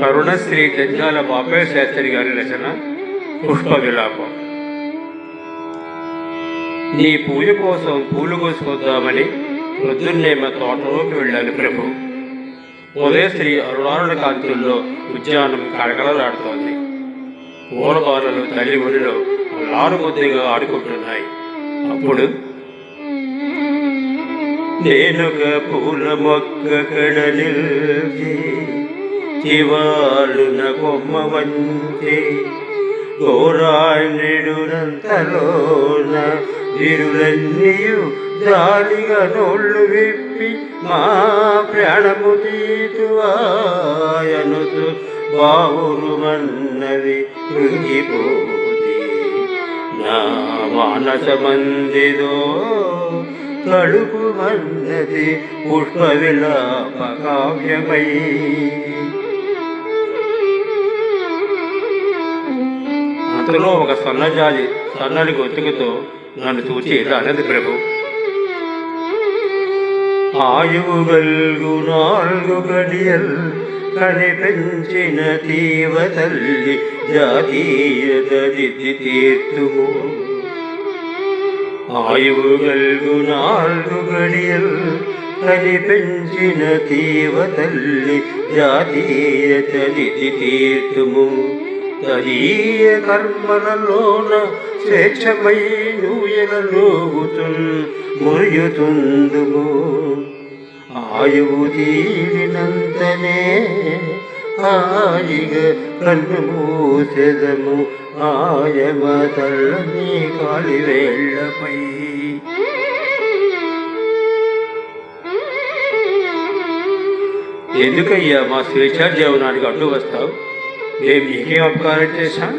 కరుణశ్రీ జంజాల బాపే శాస్త్రి గారి రచన పుష్ప విలాపం నీ పూజ కోసం పూలు కోసుకొద్దామని పొద్దున్నే మా తోటలోకి వెళ్ళాను ప్రభు. ఉదయశ్రీ అరుణారుణ కాంతుల్లో ఉద్యానం కడకలలాడుతోంది పూలబాలలు తల్లి ఒడిలో లారు ముద్దుగా ఆడుకుంటున్నాయి. అప్పుడు నేనొక పూల మొక్క కడ నిలిచి చివాలున కొమ్మ వంచి గోరాయుడునంతలోన విరులన్నీయు జాలిగా నోళ్ళు విప్పి మా ప్రాణము తీటువాయనుతు బావురు మన్నవి కృంగిపోతే నా మానస మందిదో తడుపు మన్నది పుష్ప విలాప కావ్యమై అంతలో ఒక సన్నజాజి సన్నని గొంతుకుతో నన్ను చూచి ఇలా అన్నది ప్రభు ఆయువు గల్గు నాలుగు గడియల్ కనిపించిన తీవ తల్లి జాతీయత దిద్ది తీర్తుము. ఆయువు గల్గు నాలుగు గడియల్ కనిపించిన తీవ తల్లి జాతీయత దిద్ది తీర్తుము తదీయ కర్మలలోన స్వేచ్ఛమై నూయలలోగుతున్ మురియుతుందుము ఆయువు తీరినంతనే హాయిగా కన్ను మూసెదము ఆయమ తల్లని కాలివేళ్ళపై ఎందుకయ్యా మా స్వేచ్ఛా జీవనానికి అడ్డు వస్తావు? మేము నీకేం అపకారం చేశాం?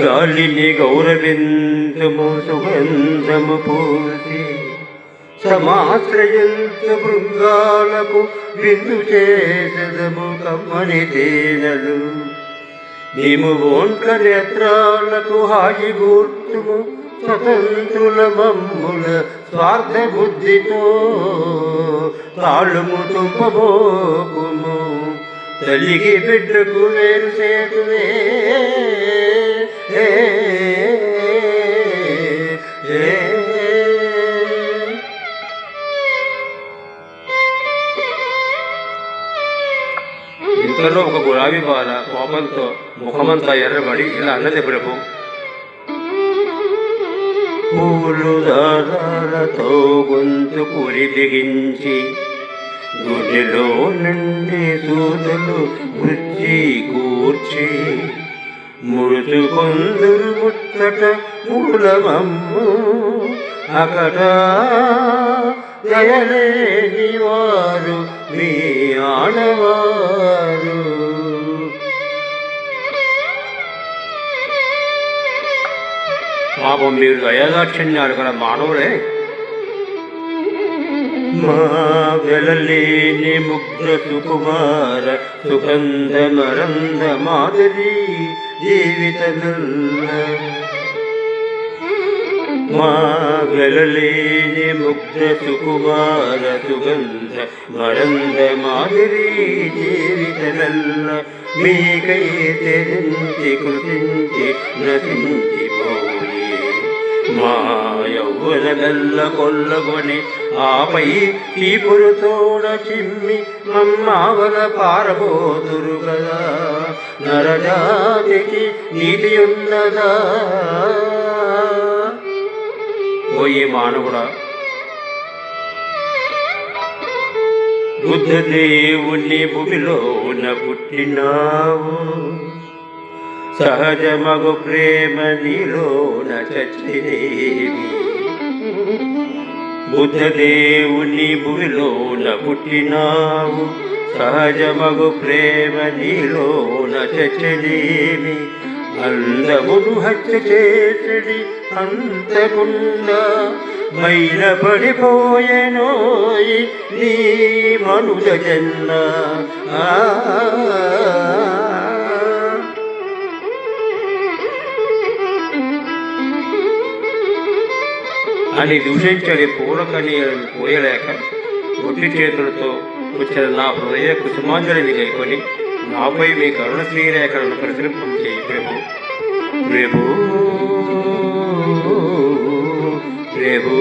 గాలిని గౌరవిందము సుగంధము పోసి. సమాశ్రయంత బృంగాలకు విందు చేసదము కమ్మని తేనెలు. మేము ఓంట్ల నేత్రాలకు హాయి గూర్తుము స్వతంత్రుల మమ్ముల స్వార్థ బుద్ధితో తాళుము తుంపబోకుము తల్లికి బిడ్డకు వేరు సేతువే ఇంతలో ఒక గులాబీ బాల కోపంతో ముఖమంతా ఎర్రబడి ఇలా అన్నది ప్రభు పూలు దారాలతో గొంతు పూరి బిగించి గుడిలో నుండి సూదులు వృత్తి కూర్చి ముడుచు కొందరు ముచ్చట మూలమమ్ము అకట దయలేని వారు మీ ఆడవారు పాపం మీరు దయాదాక్షిణ్యాలు గల మానవులే మా వెలలేని ముగ్ధ సుకుమార సుగంధ మరంద మాదిరి జీవితమెల్ల మా వెలలేని ముగ్ధ సుకుమార సుగంధ మరంద మాదిరి జీవితమెల్ల మీకై తెరించి కృతించి నశించిపోయే మా యౌవన బెల్ల కొల్లగొని ఆపై చీపురు తోడ చిమ్మి మమ్మావల పారబోతురు కదా నరజాతికి నీతి ఉన్నదా పోయి మానవుడా? బుద్ధ దేవుని భూమిలోన పుట్టినావు. సహజమగు ప్రేమ నీలోన చచ్చినేవి. బుద్ధదేవుని భూమిలోన పుట్టినావు. సహజమగు ప్రేమ నీలోన చచ్చనేమి అందమును హత్య చేతడి అంతకుండా మైల పడిపోయెనోయి నీ మనుజ జన్న అని దూషించని పూల పోయలేక ఒట్టి చేతులతో వచ్చిన నా హృదయ కుసుమాంజలిని కైకొని ఆపై మీ కరుణ శ్రీరేఖలను ప్రతిలింపం చేయి ప్రభు. ప్రభు ప్రభు